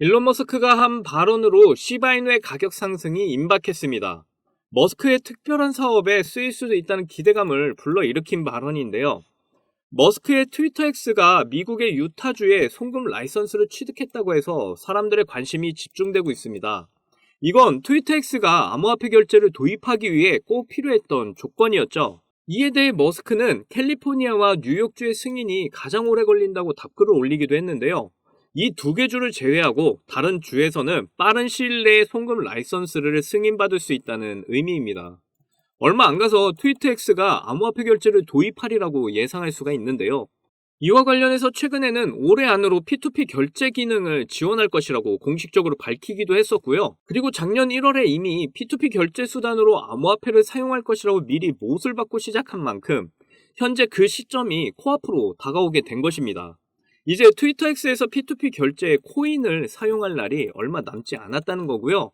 일론 머스크가 한 발언으로 시바이누의 가격 상승이 임박했습니다. 머스크의 특별한 사업에 쓰일 수도 있다는 기대감을 불러일으킨 발언인데요. 머스크의 트위터 X가 미국의 유타주에 송금 라이선스를 취득했다고 해서 사람들의 관심이 집중되고 있습니다. 이건 트위터 X가 암호화폐 결제를 도입하기 위해 꼭 필요했던 조건이었죠. 이에 대해 머스크는 캘리포니아와 뉴욕주의 승인이 가장 오래 걸린다고 답글을 올리기도 했는데요. 이 두 개 주를 제외하고 다른 주에서는 빠른 시일 내에 송금 라이선스를 승인받을 수 있다는 의미입니다. 얼마 안 가서 트위터 X가 암호화폐 결제를 도입하리라고 예상할 수가 있는데요. 이와 관련해서 최근에는 올해 안으로 P2P 결제 기능을 지원할 것이라고 공식적으로 밝히기도 했었고요. 그리고 작년 1월에 이미 P2P 결제 수단으로 암호화폐를 사용할 것이라고 미리 못을 받고 시작한 만큼 현재 그 시점이 코앞으로 다가오게 된 것입니다. 이제 트위터 X에서 P2P 결제에 코인을 사용할 날이 얼마 남지 않았다는 거고요.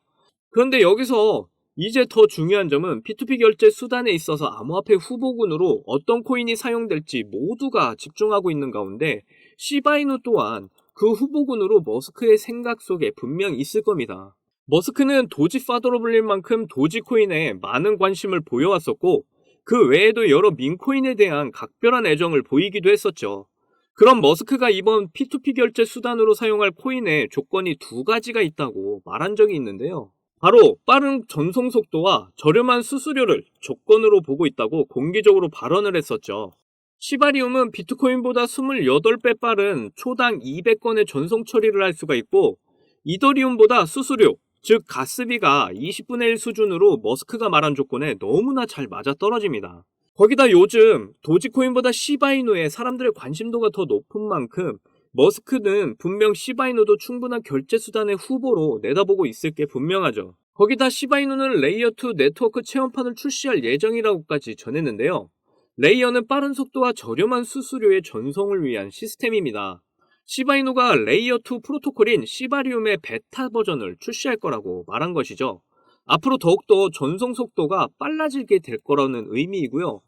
그런데 여기서 이제 더 중요한 점은 P2P 결제 수단에 있어서 암호화폐 후보군으로 어떤 코인이 사용될지 모두가 집중하고 있는 가운데 시바이누 또한 그 후보군으로 머스크의 생각 속에 분명 있을 겁니다. 머스크는 도지 파더로 불릴 만큼 도지코인에 많은 관심을 보여왔었고 그 외에도 여러 민코인에 대한 각별한 애정을 보이기도 했었죠. 그럼 머스크가 이번 P2P 결제 수단으로 사용할 코인에 조건이 두 가지가 있다고 말한 적이 있는데요. 바로 빠른 전송 속도와 저렴한 수수료를 조건으로 보고 있다고 공개적으로 발언을 했었죠. 시바리움은 비트코인보다 28배 빠른 초당 200건의 전송 처리를 할 수가 있고 이더리움보다 수수료, 즉 가스비가 20분의 1 수준으로 머스크가 말한 조건에 너무나 잘 맞아 떨어집니다. 거기다 요즘 도지코인보다 시바이누에 사람들의 관심도가 더 높은 만큼 머스크는 분명 시바이누도 충분한 결제 수단의 후보로 내다보고 있을 게 분명하죠. 거기다 시바이누는 레이어2 네트워크 체험판을 출시할 예정이라고까지 전했는데요. 레이어는 빠른 속도와 저렴한 수수료의 전송을 위한 시스템입니다. 시바이누가 레이어2 프로토콜인 시바리움의 베타 버전을 출시할 거라고 말한 것이죠. 앞으로 더욱더 전송 속도가 빨라지게 될 거라는 의미이고요.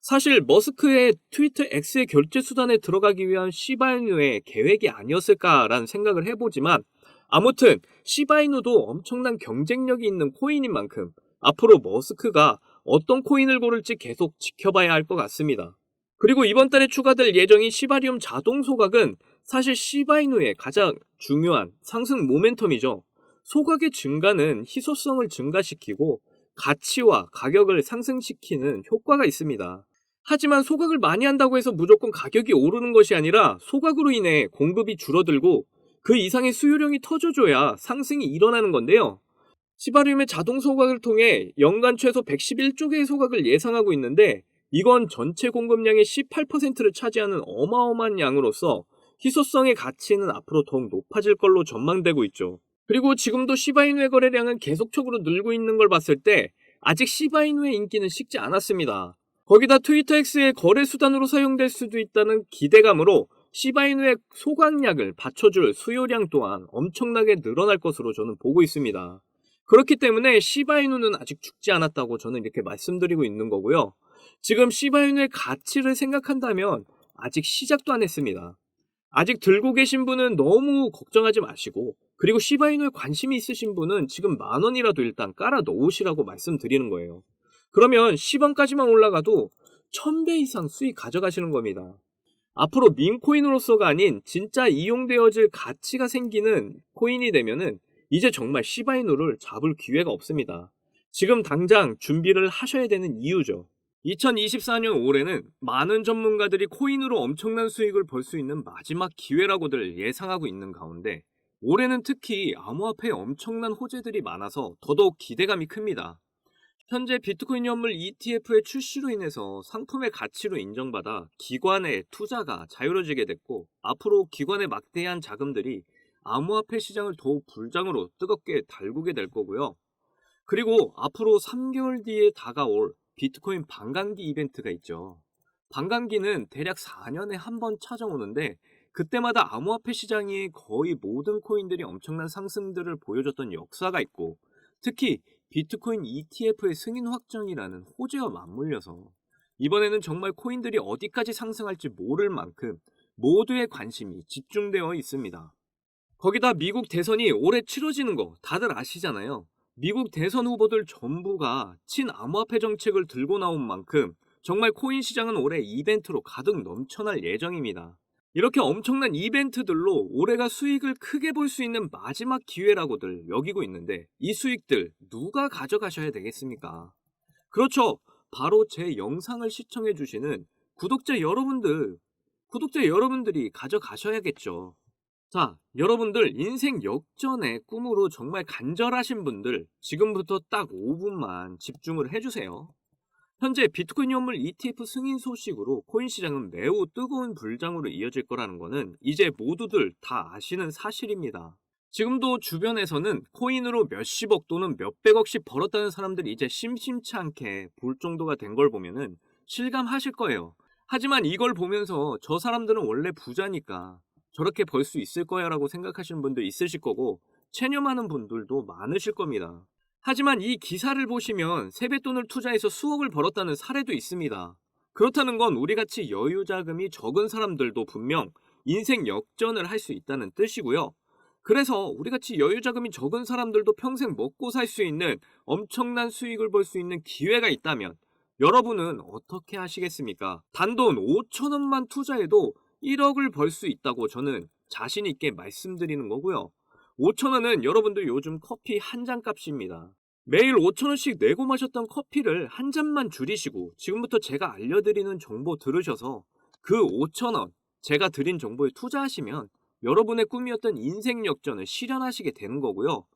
사실 머스크의 트위터 X의 결제 수단에 들어가기 위한 시바이누의 계획이 아니었을까라는 생각을 해보지만 아무튼 시바이누도 엄청난 경쟁력이 있는 코인인 만큼 앞으로 머스크가 어떤 코인을 고를지 계속 지켜봐야 할 것 같습니다. 그리고 이번 달에 추가될 예정인 시바리움 자동 소각은 사실 시바이누의 가장 중요한 상승 모멘텀이죠. 소각의 증가는 희소성을 증가시키고 가치와 가격을 상승시키는 효과가 있습니다. 하지만 소각을 많이 한다고 해서 무조건 가격이 오르는 것이 아니라 소각으로 인해 공급이 줄어들고 그 이상의 수요량이 터져줘야 상승이 일어나는 건데요. 시바리움의 자동 소각을 통해 연간 최소 111조 개의 소각을 예상하고 있는데 이건 전체 공급량의 18%를 차지하는 어마어마한 양으로서 희소성의 가치는 앞으로 더욱 높아질 걸로 전망되고 있죠. 그리고 지금도 시바이누의 거래량은 계속적으로 늘고 있는 걸 봤을 때 아직 시바이누의 인기는 식지 않았습니다. 거기다 트위터 X의 거래 수단으로 사용될 수도 있다는 기대감으로 시바이누의 소각량을 받쳐줄 수요량 또한 엄청나게 늘어날 것으로 저는 보고 있습니다. 그렇기 때문에 시바이누는 아직 죽지 않았다고 저는 이렇게 말씀드리고 있는 거고요. 지금 시바이누의 가치를 생각한다면 아직 시작도 안 했습니다. 아직 들고 계신 분은 너무 걱정하지 마시고 그리고 시바이누에 관심이 있으신 분은 지금 만 원이라도 일단 깔아 놓으시라고 말씀드리는 거예요. 그러면 10원까지만 올라가도 1000배 이상 수익 가져가시는 겁니다. 앞으로 민코인으로서가 아닌 진짜 이용되어질 가치가 생기는 코인이 되면은 이제 정말 시바이누를 잡을 기회가 없습니다. 지금 당장 준비를 하셔야 되는 이유죠. 2024년 올해는 많은 전문가들이 코인으로 엄청난 수익을 벌 수 있는 마지막 기회라고들 예상하고 있는 가운데 올해는 특히 암호화폐에 엄청난 호재들이 많아서 더더욱 기대감이 큽니다. 현재 비트코인 현물 ETF의 출시로 인해서 상품의 가치로 인정받아 기관의 투자가 자유로워지게 됐고 앞으로 기관의 막대한 자금들이 암호화폐 시장을 더욱 불장으로 뜨겁게 달구게 될 거고요. 그리고 앞으로 3개월 뒤에 다가올 비트코인 반감기 이벤트가 있죠. 반감기는 대략 4년에 한 번 찾아오는데 그때마다 암호화폐 시장이 거의 모든 코인들이 엄청난 상승들을 보여줬던 역사가 있고 특히 비트코인 ETF의 승인 확정이라는 호재와 맞물려서 이번에는 정말 코인들이 어디까지 상승할지 모를 만큼 모두의 관심이 집중되어 있습니다. 거기다 미국 대선이 올해 치러지는 거 다들 아시잖아요. 미국 대선 후보들 전부가 친암호화폐 정책을 들고 나온 만큼 정말 코인 시장은 올해 이벤트로 가득 넘쳐날 예정입니다. 이렇게 엄청난 이벤트들로 올해가 수익을 크게 볼 수 있는 마지막 기회라고들 여기고 있는데 이 수익들 누가 가져가셔야 되겠습니까? 그렇죠. 바로 제 영상을 시청해 주시는 구독자 여러분들, 구독자 여러분들이 가져가셔야겠죠. 자, 여러분들 인생 역전의 꿈으로 정말 간절하신 분들 지금부터 딱 5분만 집중을 해주세요. 현재 비트코인 현물 ETF 승인 소식으로 코인 시장은 매우 뜨거운 불장으로 이어질 거라는 것은 이제 모두들 다 아시는 사실입니다. 지금도 주변에서는 코인으로 몇십억 또는 몇백억씩 벌었다는 사람들이 이제 심심치 않게 볼 정도가 된 걸 보면은 실감하실 거예요. 하지만 이걸 보면서 저 사람들은 원래 부자니까 저렇게 벌 수 있을 거야 라고 생각하시는 분들 있으실 거고 체념하는 분들도 많으실 겁니다. 하지만 이 기사를 보시면 세뱃돈을 투자해서 수억을 벌었다는 사례도 있습니다. 그렇다는 건 우리같이 여유 자금이 적은 사람들도 분명 인생 역전을 할 수 있다는 뜻이고요. 그래서 우리같이 여유 자금이 적은 사람들도 평생 먹고 살 수 있는 엄청난 수익을 벌수 있는 기회가 있다면 여러분은 어떻게 하시겠습니까? 단돈 5천원만 투자해도 1억을 벌 수 있다고 저는 자신 있게 말씀드리는 거고요. 5천원은 여러분들 요즘 커피 한 잔 값입니다. 매일 5천원씩 내고 마셨던 커피를 한 잔만 줄이시고 지금부터 제가 알려드리는 정보 들으셔서 그 5천원 제가 드린 정보에 투자하시면 여러분의 꿈이었던 인생 역전을 실현하시게 되는 거고요.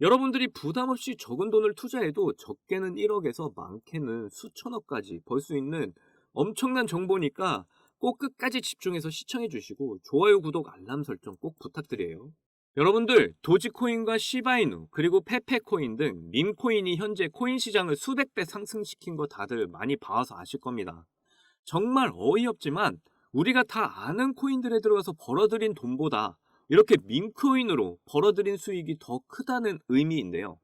여러분들이 부담 없이 적은 돈을 투자해도 적게는 1억에서 많게는 수천억까지 벌 수 있는 엄청난 정보니까 꼭 끝까지 집중해서 시청해 주시고 좋아요, 구독, 알람 설정 꼭 부탁드려요. 여러분들 도지코인과 시바이누 그리고 페페코인 등 밈코인이 현재 코인 시장을 수백 배 상승시킨 거 다들 많이 봐와서 아실 겁니다. 정말 어이없지만 우리가 다 아는 코인들에 들어가서 벌어들인 돈보다 이렇게 밈코인으로 벌어들인 수익이 더 크다는 의미인데요.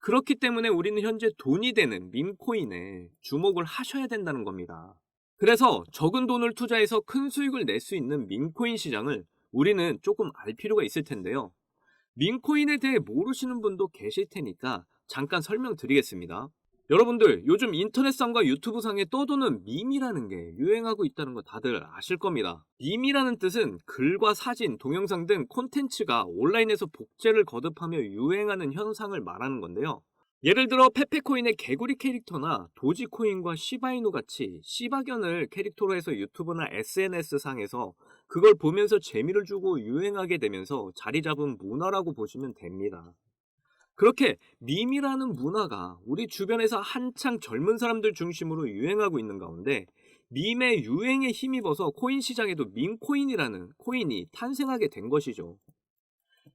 그렇기 때문에 우리는 현재 돈이 되는 밈코인에 주목을 하셔야 된다는 겁니다. 그래서 적은 돈을 투자해서 큰 수익을 낼 수 있는 밈코인 시장을 우리는 조금 알 필요가 있을 텐데요. 밈코인에 대해 모르시는 분도 계실 테니까 잠깐 설명드리겠습니다. 여러분들 요즘 인터넷상과 유튜브상에 떠도는 밈이라는 게 유행하고 있다는 거 다들 아실 겁니다. 밈이라는 뜻은 글과 사진, 동영상 등 콘텐츠가 온라인에서 복제를 거듭하며 유행하는 현상을 말하는 건데요. 예를 들어 페페코인의 개구리 캐릭터나 도지코인과 시바이누 같이 시바견을 캐릭터로 해서 유튜브나 SNS 상에서 그걸 보면서 재미를 주고 유행하게 되면서 자리 잡은 문화라고 보시면 됩니다. 그렇게 밈이라는 문화가 우리 주변에서 한창 젊은 사람들 중심으로 유행하고 있는 가운데 밈의 유행에 힘입어서 코인 시장에도 밈코인이라는 코인이 탄생하게 된 것이죠.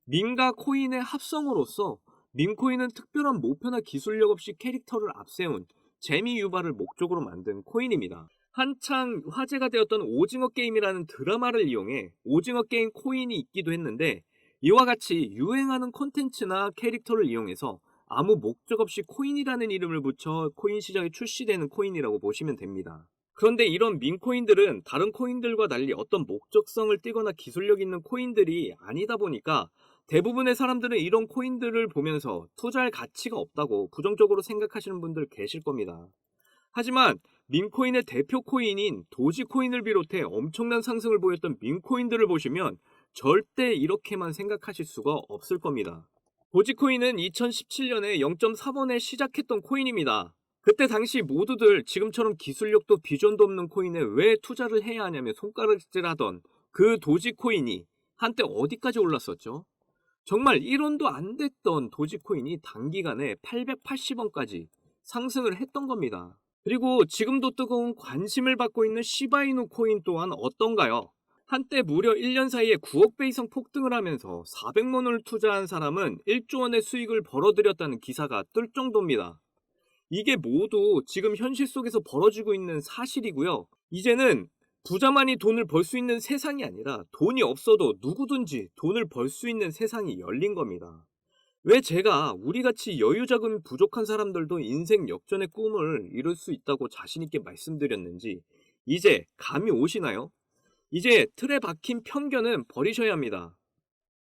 밈과 코인의 합성으로서 밈코인은 특별한 목표나 기술력 없이 캐릭터를 앞세운 재미 유발을 목적으로 만든 코인입니다. 한창 화제가 되었던 오징어 게임이라는 드라마를 이용해 오징어 게임 코인이 있기도 했는데 이와 같이 유행하는 콘텐츠나 캐릭터를 이용해서 아무 목적 없이 코인이라는 이름을 붙여 코인 시장에 출시되는 코인이라고 보시면 됩니다. 그런데 이런 밈코인들은 다른 코인들과 달리 어떤 목적성을 띠거나 기술력 있는 코인들이 아니다 보니까 대부분의 사람들은 이런 코인들을 보면서 투자할 가치가 없다고 부정적으로 생각하시는 분들 계실 겁니다. 하지만 밈코인의 대표 코인인 도지코인을 비롯해 엄청난 상승을 보였던 밈코인들을 보시면 절대 이렇게만 생각하실 수가 없을 겁니다. 도지코인은 2017년에 0.4번에 시작했던 코인입니다. 그때 당시 모두들 지금처럼 기술력도 비전도 없는 코인에 왜 투자를 해야 하냐며 손가락질하던 그 도지코인이 한때 어디까지 올랐었죠? 정말 1원도 안 됐던 도지코인이 단기간에 880원까지 상승을 했던 겁니다. 그리고 지금도 뜨거운 관심을 받고 있는 시바이누 코인 또한 어떤가요? 한때 무려 1년 사이에 9억 배 이상 폭등을 하면서 400만 원을 투자한 사람은 1조 원의 수익을 벌어들였다는 기사가 뜰 정도입니다. 이게 모두 지금 현실 속에서 벌어지고 있는 사실이고요. 이제는 부자만이 돈을 벌 수 있는 세상이 아니라 돈이 없어도 누구든지 돈을 벌 수 있는 세상이 열린 겁니다. 왜 제가 우리같이 여유 자금이 부족한 사람들도 인생 역전의 꿈을 이룰 수 있다고 자신있게 말씀드렸는지 이제 감이 오시나요? 이제 틀에 박힌 편견은 버리셔야 합니다.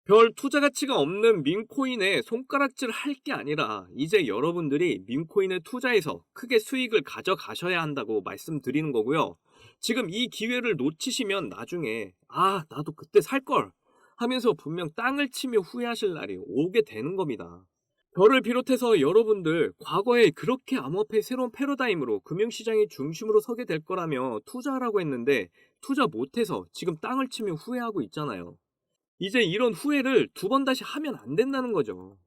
별 투자 가치가 없는 민코인에 손가락질 할 게 아니라 이제 여러분들이 민코인에 투자해서 크게 수익을 가져가셔야 한다고 말씀드리는 거고요. 지금 이 기회를 놓치시면 나중에 아, 나도 그때 살 걸 하면서 분명 땅을 치며 후회하실 날이 오게 되는 겁니다. 저를 비롯해서 여러분들 과거에 그렇게 암호화폐 새로운 패러다임으로 금융시장의 중심으로 서게 될 거라며 투자하라고 했는데 투자 못해서 지금 땅을 치며 후회하고 있잖아요. 이제 이런 후회를 두 번 다시 하면 안 된다는 거죠.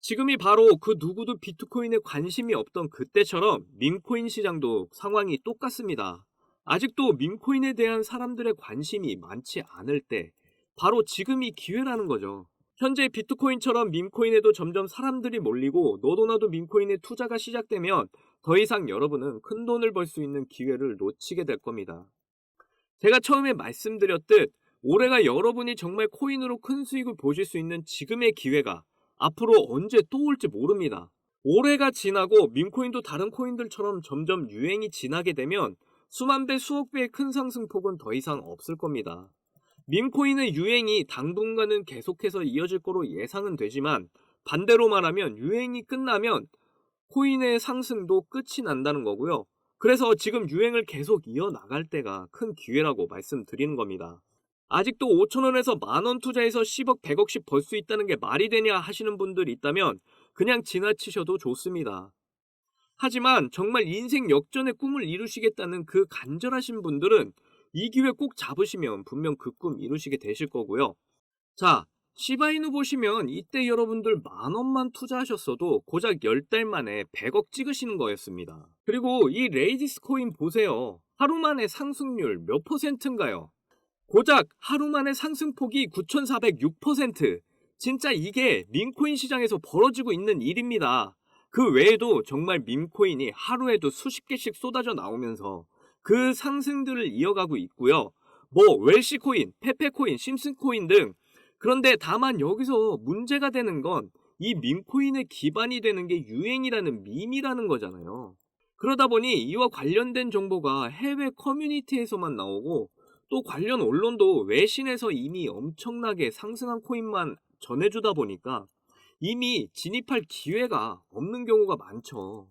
지금이 바로 그 누구도 비트코인에 관심이 없던 그때처럼 밈코인 시장도 상황이 똑같습니다. 아직도 밈코인에 대한 사람들의 관심이 많지 않을 때 바로 지금이 기회라는 거죠. 현재 비트코인처럼 밈코인에도 점점 사람들이 몰리고 너도 나도 밈코인에 투자가 시작되면 더 이상 여러분은 큰 돈을 벌 수 있는 기회를 놓치게 될 겁니다. 제가 처음에 말씀드렸듯 올해가 여러분이 정말 코인으로 큰 수익을 보실 수 있는 지금의 기회가 앞으로 언제 또 올지 모릅니다. 올해가 지나고 밈코인도 다른 코인들처럼 점점 유행이 지나게 되면 수만 배, 수억 배의 큰 상승폭은 더 이상 없을 겁니다. 밈코인의 유행이 당분간은 계속해서 이어질 거로 예상은 되지만 반대로 말하면 유행이 끝나면 코인의 상승도 끝이 난다는 거고요. 그래서 지금 유행을 계속 이어나갈 때가 큰 기회라고 말씀드리는 겁니다. 아직도 5천원에서 만원 투자해서 10억, 100억씩 벌 수 있다는 게 말이 되냐 하시는 분들 있다면 그냥 지나치셔도 좋습니다. 하지만 정말 인생 역전의 꿈을 이루시겠다는 그 간절하신 분들은 이 기회 꼭 잡으시면 분명 그 꿈 이루시게 되실 거고요. 자, 시바이누 보시면 이때 여러분들 만 원만 투자하셨어도 고작 10달 만에 100억 찍으시는 거였습니다. 그리고 이 레이디스 코인 보세요. 하루 만에 상승률 몇 퍼센트인가요? 고작 하루 만에 상승폭이 9,406%. 진짜 이게 민코인 시장에서 벌어지고 있는 일입니다. 그 외에도 정말 민코인이 하루에도 수십 개씩 쏟아져 나오면서 그 상승들을 이어가고 있고요. 뭐 웰시코인, 페페코인, 심슨코인 등 그런데 다만 여기서 문제가 되는 건이 밈코인의 기반이 되는 게 유행이라는 밈이라는 거잖아요. 그러다 보니 이와 관련된 정보가 해외 커뮤니티에서만 나오고 또 관련 언론도 외신에서 이미 엄청나게 상승한 코인만 전해주다 보니까 이미 진입할 기회가 없는 경우가 많죠.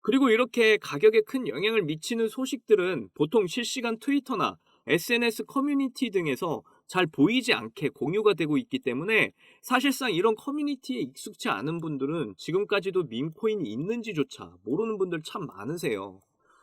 그리고 이렇게 가격에 큰 영향을 미치는 소식들은 보통 실시간 트위터나 SNS 커뮤니티 등에서 잘 보이지 않게 공유가 되고 있기 때문에 사실상 이런 커뮤니티에 익숙치 않은 분들은 지금까지도 밈코인이 있는지조차 모르는 분들 참 많으세요.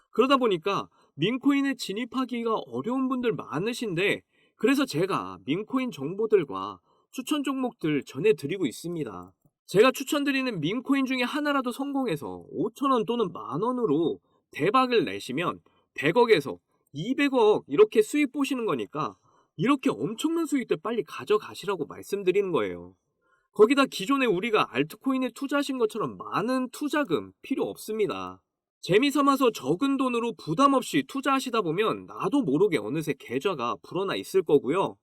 그러다 보니까 민코인에 진입하기가 어려운 분들 많으신데 그래서 제가 민코인 정보들과 추천 종목들 전해드리고 있습니다. 제가 추천드리는 민코인 중에 하나라도 성공해서 5천원 또는 만원으로 대박을 내시면 100억에서 200억 이렇게 수익 보시는 거니까 이렇게 엄청난 수익들 빨리 가져가시라고 말씀드리는 거예요. 거기다 기존에 우리가 알트코인에 투자하신 것처럼 많은 투자금 필요 없습니다. 재미 삼아서 적은 돈으로 부담 없이 투자하시다 보면 나도 모르게 어느새 계좌가 불어나 있을 거고요.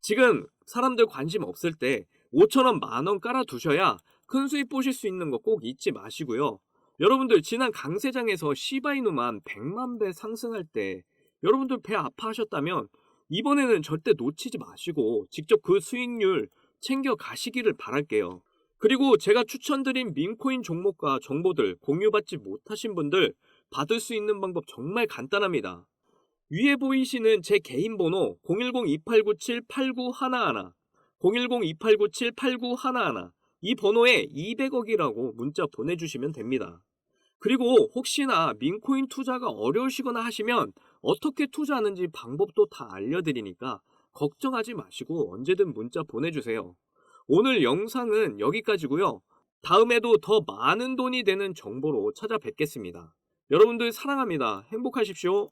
지금 사람들 관심 없을 때 5천원 만원 깔아 두셔야 큰 수익 보실 수 있는 거 꼭 잊지 마시고요. 여러분들 지난 강세장에서 시바이누만 100만 배 상승할 때 여러분들 배 아파하셨다면 이번에는 절대 놓치지 마시고 직접 그 수익률 챙겨 가시기를 바랄게요. 그리고 제가 추천드린 민코인 종목과 정보들 공유받지 못하신 분들 받을 수 있는 방법 정말 간단합니다. 위에 보이시는 제 개인 번호 010-2897-8911 010-2897-8911 이 번호에 200억이라고 문자 보내주시면 됩니다. 그리고 혹시나 민코인 투자가 어려우시거나 하시면 어떻게 투자하는지 방법도 다 알려드리니까 걱정하지 마시고 언제든 문자 보내주세요. 오늘 영상은 여기까지고요. 다음에도 더 많은 돈이 되는 정보로 찾아뵙겠습니다. 여러분들 사랑합니다. 행복하십시오.